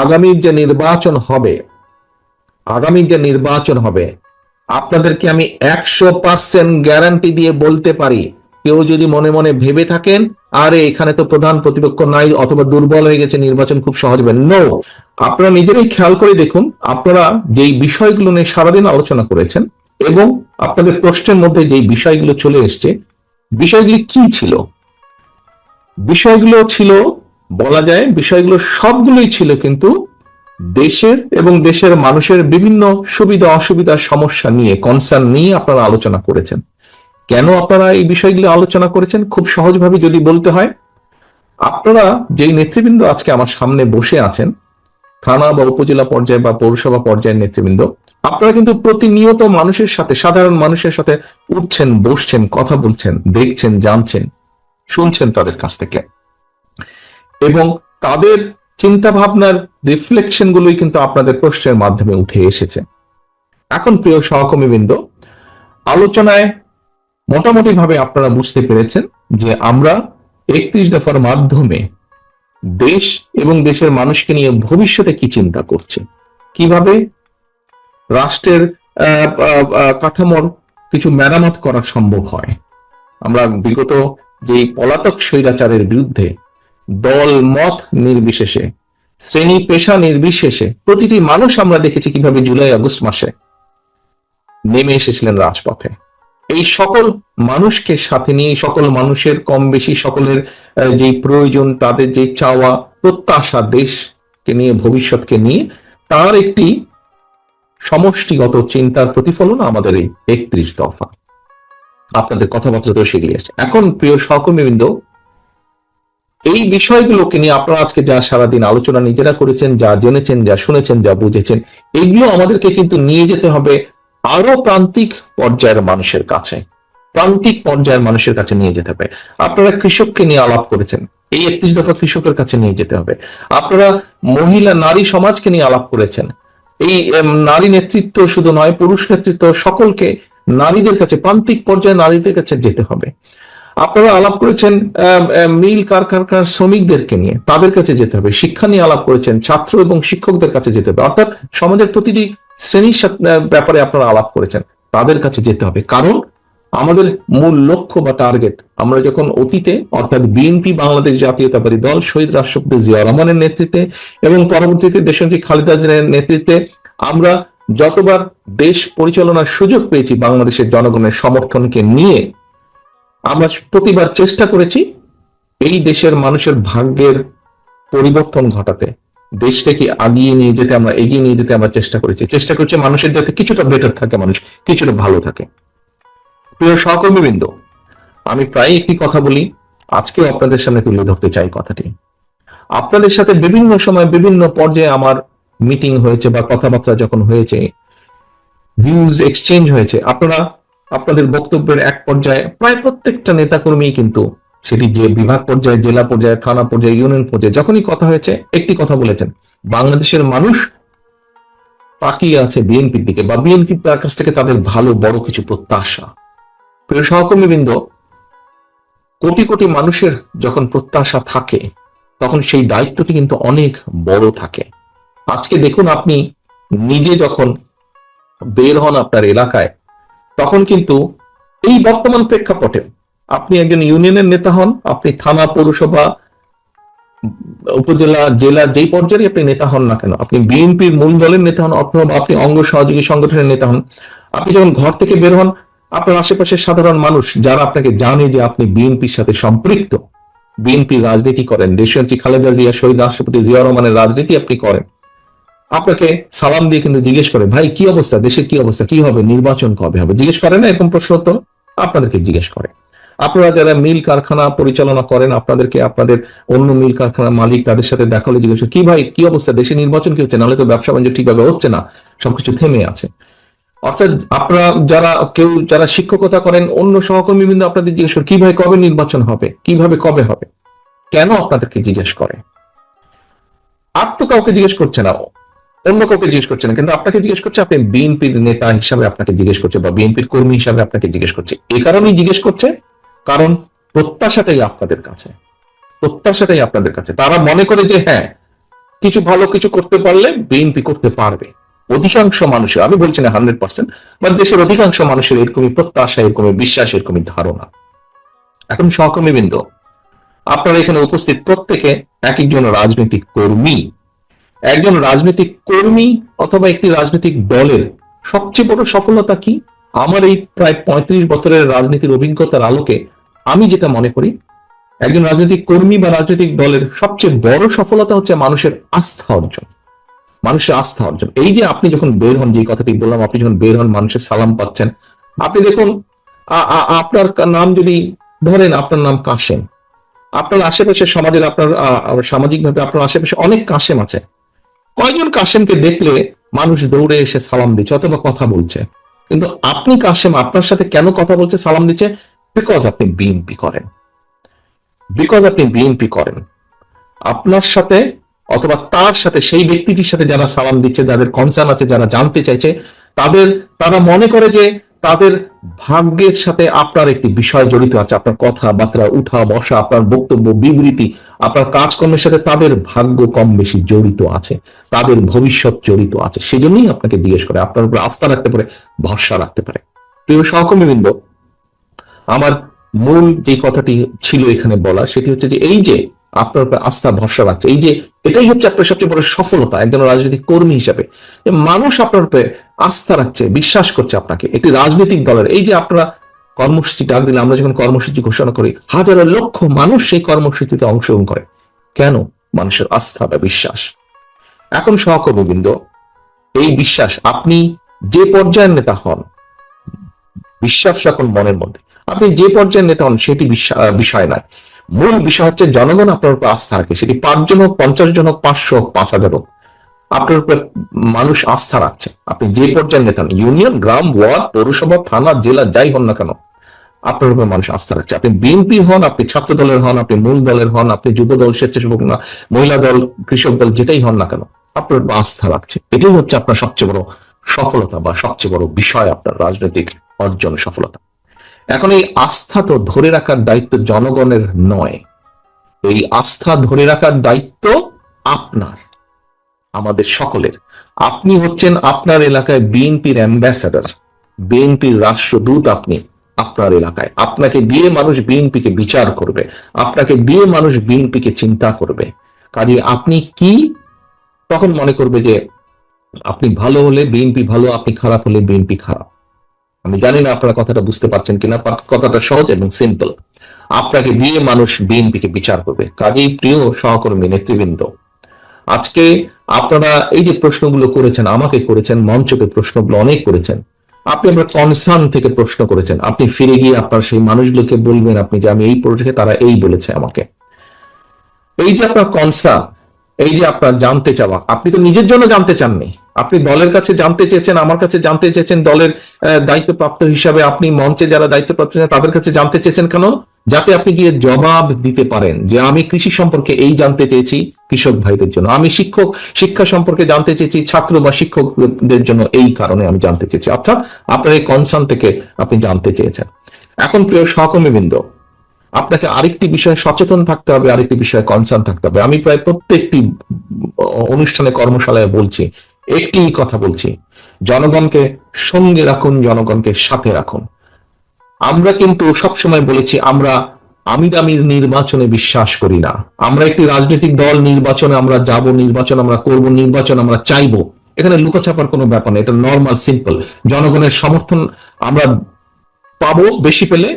আগামীর যে নির্বাচন হবে আগামী যে নির্বাচন হবে, আপনাদেরকে আমি একশো পার্সেন্ট গ্যারান্টি দিয়ে বলতে পারি। কেউ যদি মনে মনে ভেবে থাকেন, আরে এখানে তো প্রধান প্রতিপক্ষ নাই অথবা দুর্বল হয়ে গেছে, নির্বাচন খুব সহজ হবে। নো আপনারা নিজেরাই খেয়াল করে দেখুন, আপনারা যেই বিষয়গুলো নিয়ে সারাদিন আলোচনা করেছেন এবং আপনাদের প্রশ্নের মধ্যে যেই বিষয়গুলো চলে এসছে, বিষয়গুলি কি ছিল? বিষয়গুলো ছিল বলা যায় বিষয়গুলো সবগুলোই ছিল কিন্তু দেশের এবং দেশের মানুষের বিভিন্ন সুবিধা, অসুবিধা, সমস্যা নিয়ে কনসার্ন নিয়ে আপনারা আলোচনা করেছেন। কেন আপনারা এই বিষয়গুলো আলোচনা করেছেন? খুব সহজভাবে যদি বলতে হয়, আপনারা যেই নেতৃবৃন্দ আজকে আমার সামনে বসে আছেন, থানা বা উপজেলা পর্যায়ে বা পৌরসভা পর্যায়ের নেতৃবৃন্দ, আপনারা কিন্তু প্রতিনিয়ত মানুষের সাথে, সাধারণ মানুষের সাথে উঠছেন, বসছেন, কথা বলছেন, দেখছেন, জানছেন, শুনছেন তাদের কাছ থেকে। এবং তাদের চিন্তা ভাবনার রিফ্লেকশন গুলোই কিন্তু আপনাদের প্রশ্নের মাধ্যমে উঠে এসেছে। এখন প্রিয় সহকর্মীবৃন্দ, আলোচনায় মোটামুটি ভাবে আপনারা বুঝতে পেরেছেন যে আমরা একত্রিশ দফার মাধ্যমে দেশ এবং দেশের মানুষকে নিয়ে ভবিষ্যতে কি চিন্তা করছে? কীভাবে রাষ্ট্রের কাঠামোর কিছু মেরামত করা সম্ভব হয়? আমরা বিগত যে পলাতক স্বৈরাচারের বিরুদ্ধে দল মত নির্বিশেষে, শ্রেণি পেশা নির্বিশেষে। প্রতিটি মানুষ আমরা দেখেছি কীভাবে জুলাই, আগস্ট মাসে নেমে এসেছিলেন রাজপথে। এই সকল মানুষকে সাথে নিয়ে সকল মানুষের কম বেশি সকলের যেই প্রয়োজন, তাদের যে চাওয়া, প্রত্যাশা দেশকে নিয়ে, ভবিষ্যৎকে নিয়ে, তার একটি সমষ্টিগত চিন্তার প্রতিফলন আমাদের এই একত্রিশ দফা। আপনাদের কথাবার্তা তো সেগুলি আসছে এখন প্রিয় সহকর্মীবৃন্দ এই বিষয়গুলোকে নিয়ে আপনারা আজকে যা সারাদিন আলোচনা নিজেরা করেছেন, যা জেনেছেন, যা শুনেছেন, যা বুঝেছেন, এগুলো আমাদেরকে কিন্তু নিয়ে যেতে হবে আরও প্রান্তিক পর্যায়ের মানুষের কাছে। প্রান্তিক পর্যায়ের মানুষের কাছে নিয়ে যেতে হবে। আপনারা কৃষককে নিয়ে আলাপ করেছেন। এই একত্রিশ দফা কৃষকের কাছে নিয়ে যেতে হবে। আপনারা মহিলা, নারী সমাজকে নিয়ে আলাপ করেছেন। এই নারী নেতৃত্ব শুধু নয়, পুরুষ নেতৃত্ব সকলকে নারীদের কাছে, প্রান্তিক পর্যায়ে নারীদের কাছে যেতে হবে। আপনারা আলাপ করেছেন মিল কারখানার শ্রমিকদেরকে নিয়ে। তাদের কাছে যেতে হবে। শিক্ষা নিয়ে আলাপ করেছেন ছাত্র এবং শিক্ষকদের কাছে যেতে হবে। অর্থাৎ সমাজের প্রতিটি শ্রেণির ব্যাপারে আপনারা আলাপ করেছেন। তাদের কাছে যেতে হবে। কারণ আমাদের মূল লক্ষ্য বা টার্গেট, আমরা যখন অতীতে, অর্থাৎ বিএনপি, বাংলাদেশ জাতীয়তাবাদী দল, শহীদ রাষ্ট্রপতি জিয়া রহমানের নেতৃত্বে এবং পরবর্তীতে দেশনেত্রী খালেদা জিয়ার নেতৃত্বে, আমরা যতবার দেশ পরিচালনার সুযোগ পেয়েছি বাংলাদেশের জনগণের সমর্থনকে নিয়ে আমরা প্রতিবার চেষ্টা করেছি এই দেশের মানুষের ভাগ্যের পরিবর্তন ঘটাতে। দেশটাকে আগিয়ে নিয়ে যেতে আমরা, এগিয়ে নিয়ে যেতে আমরা চেষ্টা করেছি। চেষ্টা করছি মানুষের যাতে কিছুটা বেটার থাকে মানুষ, কিছুটা ভালো থাকে। প্রিয় সহকর্মীবৃন্দ, আমি প্রায় একটি কথা বলি, আজকেও আপনাদের সামনে তুলে ধরতে চাই কথাটি। আপনাদের সাথে বিভিন্ন সময় বিভিন্ন পর্যায়ে আমার মিটিং হয়েছে বা কথাবার্তা যখন হয়েছে ভিউজ এক্সচেঞ্জ হয়েছে। আপনারা আপনাদের বক্তব্যের এক পর্যায়ে প্রায় প্রত্যেকটা নেতাকর্মী কিন্তু সেটি যে বিভাগ পর্যায়ে, জেলা পর্যায়ে, থানা পর্যায়ে, ইউনিয়ন পর্যায়ে যখনই কথা হয়েছে, একটি কথা বলেছেন। বাংলাদেশের মানুষ তাকিয়ে আছে বিএনপির দিকে বা বিএনপির কাছ থেকে তাদের ভালো, বড় কিছু প্রত্যাশা। প্রিয় সহকর্মীবৃন্দ, কোটি কোটি মানুষের যখন প্রত্যাশা থাকে, তখন সেই দায়িত্বটি কিন্তু অনেক বড় থাকে। আজকে দেখুন আপনি নিজে যখন বের হন আপনার এলাকায় তখন কিন্তু এই বর্তমান প্রেক্ষাপটে আপনি একজন ইউনিয়নের নেতা হন, আপনি থানা, পৌরসভা, উপজেলা, জেলা যেই পর্যায়ে আপনি নেতা হন না কেন, আপনি বিএনপির মূল দলের নেতা হন অথবা আপনি অঙ্গ সহযোগী সংগঠনের নেতা হন, আপনি যখন ঘর থেকে বের হন, আপনার আশেপাশের সাধারণ মানুষ যারা আপনাকে জানে যে আপনি বিএনপির সাথে সম্পৃক্ত, বিএনপি রাজনীতি করেন দেশনেত্রী খালেদা জিয়া, শহীদ রাষ্ট্রপতি জিয়া রহমানের রাজনীতি আপনি করেন আপনাকে সালাম দিয়ে কিন্তু জিজ্ঞেস করে, ভাই, কি অবস্থা? দেশের কি অবস্থা? কি হবে? নির্বাচন কবে হবে? জিজ্ঞেস করে না, এরকম প্রশ্ন তো আপনাদেরকে জিজ্ঞেস করে। আপনারা যারা মিল কারখানা পরিচালনা করেন, আপনাদেরকে আপনাদের অন্য মিল কারখানা মালিক তাদের সাথে দেখা হলে জিজ্ঞেস কি ভাই, কি অবস্থা? দেশে নির্বাচন কি হচ্ছে? নাহলে তো ব্যবসা বাণিজ্য ঠিকভাবে হচ্ছে না। সবকিছু থেমে আছে। অর্থাৎ আপনারা যারা কেউ, যারা শিক্ষকতা করেন, অন্য সহকর্মী বিন্দু আপনাদের জিজ্ঞেস করে কীভাবে কবে নির্বাচন হবে? কীভাবে কবে হবে? কেন আপনাদেরকে জিজ্ঞেস করে? আর তো কাউকে জিজ্ঞেস করছে না অন্য কাউকে জিজ্ঞেস করছে না, কিন্তু আপনাকে জিজ্ঞেস করছে, আপনি বিএনপির নেতা হিসাবে আপনাকে জিজ্ঞেস করছে বা বিএনপির কর্মী হিসাবে আপনাকে জিজ্ঞেস করছে। এই কারণেই জিজ্ঞেস করছে, কারণ প্রত্যাশাটাই আপনাদের কাছে। প্রত্যাশাটাই আপনাদের কাছে। তারা মনে করে যে হ্যাঁ কিছু ভালো কিছু করতে পারলে বিএনপি করতে পারবে। অধিকাংশ মানুষের, আমি বলছি না হান্ড্রেড পার্সেন্ট, বাট দেশের অধিকাংশ মানুষের এরকমই প্রত্যাশা, এরকমই বিশ্বাস, এরকমই ধারণা। এখন সহকর্মীবৃন্দ, আপনারা এখানে উপস্থিত প্রত্যেকে এক একজন রাজনৈতিক কর্মী। একজন রাজনৈতিক কর্মী অথবা একটি রাজনৈতিক দলের সবচেয়ে বড় সফলতা কি? আমার এই প্রায় পঁয়ত্রিশ বছরের রাজনীতির অভিজ্ঞতার আলোকে আমি যেটা মনে করি, একজন রাজনৈতিক কর্মী বা রাজনৈতিক দলের সবচেয়ে বড় সফলতা হচ্ছে মানুষের আস্থা অর্জন। মানুষের আস্থা অর্জন। এই যে আপনি যখন বের হন যে কথাটি বললাম, আপনি যখন বের হন, মানুষের সালাম পাচ্ছেন। আপনি দেখুন আপনার নাম যদি ধরেন, আপনার নাম কাশেম। আপনার আশেপাশে সমাজের আপনার সামাজিক ভাবে আপনার আশেপাশে অনেক কাশেম আছে। কয়জন কাশেমকে দেখলে মানুষ দৌড়ে এসে সালাম দিচ্ছে অথবা কথা বলছে? কিন্তু আপনি কাশেম আপনার সাথে কেন কথা বলছে, সালাম দিচ্ছে? বিকজ আপনি বিএনপি করেন। বিকজ আপনি বিএনপি করেন। আপনার সাথে অথবা তার সাথে, সেই ব্যক্তিটির সাথে যারা সালাম দিচ্ছে, যাদের কনসার্ন আছে, যারা জানতে চাইছে, তাদের, তারা মনে করে যে তাদের ভাগ্যের সাথে আপনার একটি বিষয় জড়িত আছে। আপনার কথাবার্তা, উঠা বসা, আপনার বক্তব্য, বিবৃতি, আপনার কাজকর্মের সাথে তাদের ভাগ্য কম বেশি জড়িত আছে। তাদের ভবিষ্যৎ জড়িত আছে। সেজন্যই আপনাকে জিজ্ঞেস করে, আপনার উপর আস্থা রাখতে পারে, ভরসা রাখতে পারে। প্রিয় সহকর্মীবৃন্দ, আমার মূল যে কথাটি ছিল এখানে বলা সেটি হচ্ছে যে এই যে আপনার উপর আস্থা, ভরসা রাখছে এই যে, এটাই হচ্ছে আপনার সবচেয়ে বড় সফলতা, একজন রাজনৈতিক কর্মী হিসেবে। মানুষ আপনার উপরে আস্থা রাখছে, বিশ্বাস করছে আপনাকে, একটি রাজনৈতিক দলের। এই যে আপনারা কর্মসূচি ডাক দিলে, আমরা যখন কর্মসূচি ঘোষণা করি, হাজারো লক্ষ মানুষ সেই কর্মসূচিতে অংশগ্রহণ করে। কেন? মানুষের আস্থা বা বিশ্বাস। এখন সহকর্মীবৃন্দ, এই বিশ্বাস, আপনি যে পর্যায়ের নেতা হন, বিশ্বাস রাখুন মনের মধ্যে। আপনি যে পর্যায়ের নেতা হন, সেটি বিষয় নয়। মূল বিষয় হচ্ছে জনগণ আপনার উপর আস্থা রাখে। সেটি পাঁচজন হোক, পঞ্চাশ জন হোক, পাঁচশো হোক, পাঁচ হাজার হোক, আপনার উপর মানুষ আস্থা রাখছে। আপনি যে পর্যায়ের নেতা হন ইউনিয়ন, গ্রাম, ওয়ার্ড, পৌরসভা, থানা, জেলা, যাই হন না কেন, আপনার উপর মানুষ আস্থা রাখছে। আপনি বিএনপি হন, আপনি ছাত্র দলের হন, আপনি মূল দলের হন, আপনি যুব দল, স্বেচ্ছাসেবক না, মহিলা দল, কৃষক দল, যেটাই হন না কেন, আপনার উপর আস্থা রাখছে। এটাই হচ্ছে আপনার সবচেয়ে বড় সফলতা বা সবচেয়ে বড় বিষয় আপনার রাজনৈতিক অর্জন সফলতা। এখন এই আস্থা তো ধরে রাখার দায়িত্ব জনগণের নয়। এই আস্থা ধরে রাখার দায়িত্ব আপনার, আমাদের সকলের। আপনি হচ্ছেন আপনার এলাকায় বিএনপির অ্যাম্বাসাডার। বিএনপির রাষ্ট্রদূত আপনি আপনার এলাকায়। আপনাকে দিয়ে মানুষ বিএনপিকে বিচার করবে। আপনাকে দিয়ে মানুষ বিএনপিকে চিন্তা করবে। কাজে আপনি কি? তখন মনে করবে যে আপনি ভালো হলে বিএনপি ভালো, আপনি খারাপ হলে বিএনপি খারাপ। আমি জানি না আপনারা কথাটা বুঝতে পারছেন কিনা কথাটা সহজ এবং সিম্পল আপনাকে দিয়ে মানুষ বিএনপিকে বিচার করবে। কাজেই প্রিয় সহকর্মী, নেতৃবৃন্দ, আজকে আপনারা এই যে প্রশ্নগুলো করেছেন, আমাকে করেছেন, মঞ্চকে প্রশ্নগুলো অনেক করেছেন, আপনি আপনার কনসার্ন থেকে প্রশ্ন করেছেন। আপনি ফিরে গিয়ে আপনার সেই মানুষগুলোকে বলবেন, আপনি যে আমি এই পড়েছি তারা এই বলেছে আমাকে। এই যে আপনার কনসার্ন এই যে আপনার জানতে চাওয়া, আপনি তো নিজের জন্য জানতে চাননি। আপনি দলের কাছে জানতে চেয়েছেন, আমার কাছে জানতে চেয়েছেন, দলের দায়িত্বপ্রাপ্ত হিসাবে আপনি মঞ্চে যারা দায়িত্বপ্রাপ্ত তাদের কাছে জানতে চেয়েছেন কেন? যাতে আপনি গিয়ে জবাব দিতে পারেন যে আমি কৃষি সম্পর্কে এই জানতে চেয়েছি কৃষক ভাইদের জন্য। আমি শিক্ষক, শিক্ষা সম্পর্কে জানতে চেয়েছি ছাত্র বা শিক্ষকদের জন্য এই কারণে আমি জানতে চেয়েছি। অর্থাৎ আপনার এই কনসার্ন থেকে আপনি জানতে চেয়েছেন। এখন প্রিয় সহকর্মীবৃন্দ, আপনাকে আরেকটি বিষয়ে সচেতন থাকতে হবে, আরেকটি বিষয়ে কনসার্ন থাকতে হবে। আমি প্রায় প্রত্যেকটি অনুষ্ঠানে কর্মশালায় বলছি একটি কথা বলছি। জনগণকে সঙ্গে রাখুন, জনগণকে সাথে রাখুন। আমরা কিন্তু সবসময় বলেছি, আমরা আমি দামির নির্বাচনে বিশ্বাস করি না। আমরা একটি রাজনৈতিক দল, নির্বাচনে আমরা যাব, নির্বাচন আমরা করব, নির্বাচন আমরা চাইব। এখানে লুকোচাপার কোনো ব্যাপার নেই, এটা নর্মাল সিম্পল জনগণের সমর্থন আমরা পাবো বেশি পেলে,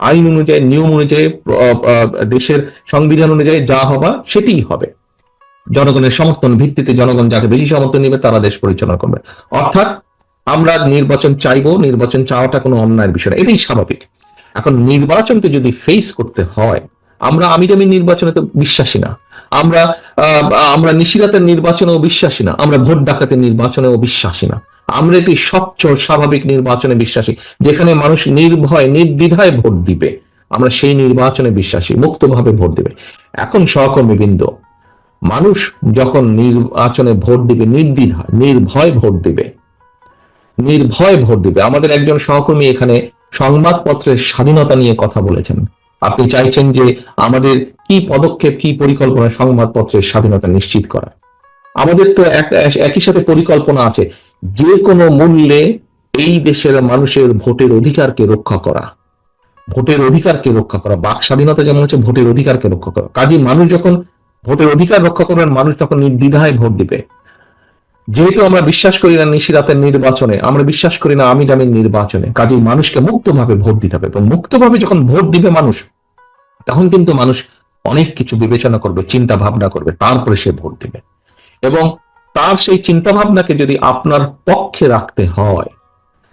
আইন অনুযায়ী, নিয়ম অনুযায়ী দেশের সংবিধান অনুযায়ী যা হবার, সেটিই হবে। জনগণের সমর্থন ভিত্তিতে জনগণ যাকে বেশি সমর্থন নেবে, তারা দেশ পরিচালনা করবে। অর্থাৎ আমরা নির্বাচন চাইব, নির্বাচন চাওয়াটা কোনো অন্যায়ের বিষয় এটাই স্বাভাবিক। এখন নির্বাচনকে যদি ফেস করতে হয়, আমরা আমি আমি নির্বাচনে তো বিশ্বাসী না। আমরা আমরা নিশিরাতের নির্বাচনেও বিশ্বাসী না। আমরা ভোট ডাকাতের নির্বাচনেও বিশ্বাসী না। আমরা একটি স্বচ্ছ, স্বাভাবিক নির্বাচনে বিশ্বাসী, যেখানে মানুষ নির্ভয়, নির্দ্বিধায় ভোট দিবে। আমরা সেই নির্বাচনে বিশ্বাসী, মুক্তভাবে ভোট দিবে। এখন সহকর্মীবৃন্দ মানুষ যখন নির্বাচনে ভোট দিবে নির্দ্বিধায় নির্ভয় ভোট দিবে। নির্ভয় ভোট দিবে। আমাদের একজন সহকর্মী এখানে সংবাদপত্রের স্বাধীনতা নিয়ে কথা বলেছেন। আপনি চাইছেন যে আমাদের কি পদক্ষেপ, কি পরিকল্পনা সংবাদপত্রের স্বাধীনতা নিশ্চিত করা। আমাদের তো এক- একই সাথে পরিকল্পনা আছে। যে কোনো মূল্যে এই দেশের মানুষের ভোটের অধিকারকে রক্ষা করা। ভোটের অধিকারকে রক্ষা করা। বাক স্বাধীনতা যেমন হচ্ছে ভোটের অধিকারকে রক্ষা করা। কাজী মানুষ যখন ভোটের অধিকার রক্ষা করবেন, মানুষ তখন নির্দ্বিধায় ভোট দিবে। যেহেতু আমরা বিশ্বাস করি না নিশিরাতের নির্বাচনে, আমরা বিশ্বাস করি না আমি জামিন নির্বাচনে, কাজেই মানুষকে মুক্তভাবে ভোট দিতে হবে। তো মুক্তভাবে যখন ভোট দিবে মানুষ, তখন কিন্তু মানুষ অনেক কিছু বিবেচনা করবে চিন্তা ভাবনা করবে, তারপরে সে ভোট দিবে। এবং তার সেই চিন্তা ভাবনাকে যদি আপনার পক্ষে রাখতে হয়,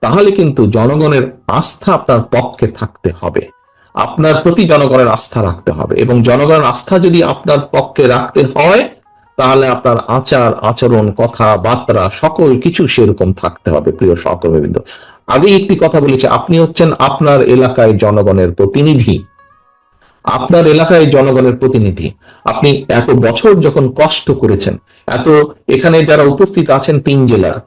তাহলে কিন্তু জনগণের আস্থা আপনার পক্ষে থাকতে হবে। আপনার প্রতি জনগণের আস্থা রাখতে হবে। এবং জনগণের আস্থা যদি আপনার পক্ষে রাখতে হয়, তাহলে আপনার আচার, আচরণ কথা বার্তা সকল কিছু সেরকম থাকতে হবে, প্রিয় সহকর্মীবৃন্দ। আগে একটি কথা বলেছি, আপনি হচ্ছেন আপনার এলাকায় জনগণের প্রতিনিধি। আপনার এলাকায় জনগণের প্রতিনিধি। আপনি এত বছর যখন কষ্ট করেছেন, এত এখানে যারা উপস্থিত আছেন তিন জেলার,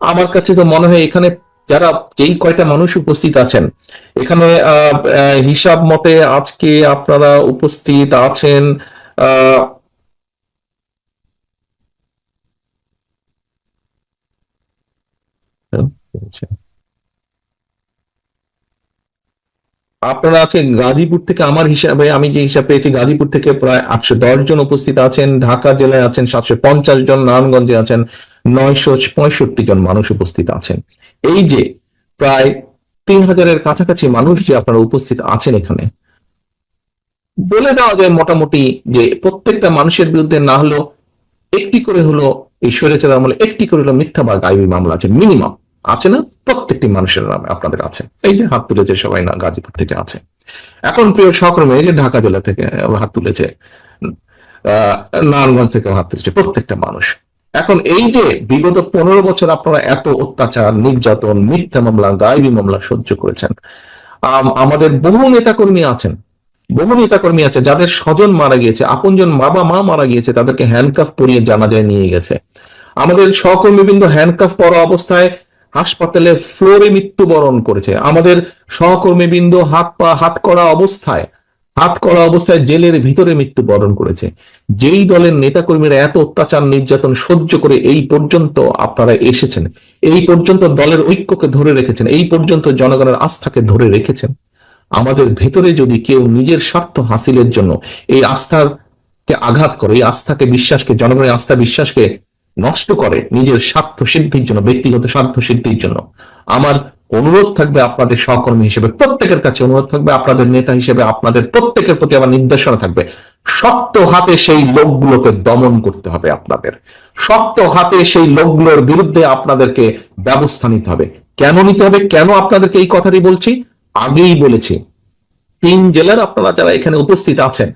আমার কাছে তো মনে হয় এখানে যারা যেই কয়টা মানুষ উপস্থিত আছেন, এখানে হিসাব মতে আজকে আপনারা উপস্থিত আছেন, আহ, আপনারা আছেন গাজীপুর থেকে আমার হিসাবে, আমি যে হিসাব পেয়েছি গাজীপুর থেকে প্রায় আটশো দশ জন উপস্থিত আছেন, ঢাকা জেলায় আছেন সাতশো পঞ্চাশ জন, নারায়ণগঞ্জে আছেন নয়শো পঁয়ষট্টি জন মানুষ উপস্থিত আছেন। এই যে প্রায় তিন হাজারের কাছাকাছি মানুষ যে আপনারা উপস্থিত আছেন এখানে, বলে দেওয়া যায় মোটামুটি যে প্রত্যেকটা মানুষের বিরুদ্ধে না হলো একটি করে হলো এই স্বৈরাচার আমলে, একটি করে হলো মিথ্যা বা গাইবি মামলা আছে। মিনিমাম আছে না? প্রত্যেকটি মানুষের নামে আপনাদের আছে। এই যে হাত তুলেছে সবাই না, গাজীপুর থেকে আছে। এখন প্রিয় সহকর্মী, এই যে ঢাকা জেলা থেকে হাত তুলেছে, আহ, নারায়ণগঞ্জ থেকে হাত তুলেছে প্রত্যেকটা মানুষ। এখন এই যে বিগত পনেরো বছর আপনারা এত অত্যাচার, নির্যাতন, মিথ্যা মামলা, গায়েবী মামলা সহ্য করেছেন। আমাদের বহু নেতাকর্মী আছেন, বহু নেতাকর্মী আছে যাদের স্বজন মারা গিয়েছে, আপনজন বাবা মা মারা গিয়েছে, তাদেরকে হ্যান্ডকাফ পরিয়ে জানাজায় নিয়ে গেছে। আমাদের সহকর্মীবৃন্দ হ্যান্ডকাফ পরা অবস্থায় হাসপাতালে ফ্লোরে মৃত্যুবরণ করেছে। আমাদের সহকর্মীবৃন্দ হাত পা, হাত করা অবস্থায় হাত করা অবস্থায় জেলের ভিতরে মৃত্যুবরণ করেছে। যেই দলের নেতাকর্মীরা এত অত্যাচার, নির্যাতন সহ্য করে এই পর্যন্ত আপনারা এসেছেন, এই পর্যন্ত দলের ঐক্যকে ধরে রেখেছেন, এই পর্যন্ত জনগণের আস্থাকে ধরে রেখেছেন। আমাদের ভেতরে যদি কেউ নিজের স্বার্থ হাসিলের জন্য এই আস্থার কে আঘাত করে, এই আস্থাকে বিশ্বাসকে, জনগণের আস্থা বিশ্বাসকে নষ্ট করে নিজের স্বার্থ সিদ্ধির জন্য, ব্যক্তিগত স্বার্থ সিদ্ধির জন্য, আমার অনুরোধ থাকবে আপনাদের সহকর্মী হিসেবে, প্রত্যেকের কাছে অনুরোধ থাকবে, আপনাদের নেতা হিসেবে, আপনাদের প্রত্যেকের প্রতি আমার নির্দেশনা থাকবে। শক্ত হাতে সেই লোকগুলোকে দমন করতে হবে আপনাদের। শক্ত হাতে সেই লোকগুলোর বিরুদ্ধে আপনাদেরকে ব্যবস্থা নিতে হবে। কেন নিতে হবে? কেন আপনাদেরকে এই কথাটি বলছি? আগেই বলেছি, তিন জেলার আপনারা যারা এখানে উপস্থিত আছেন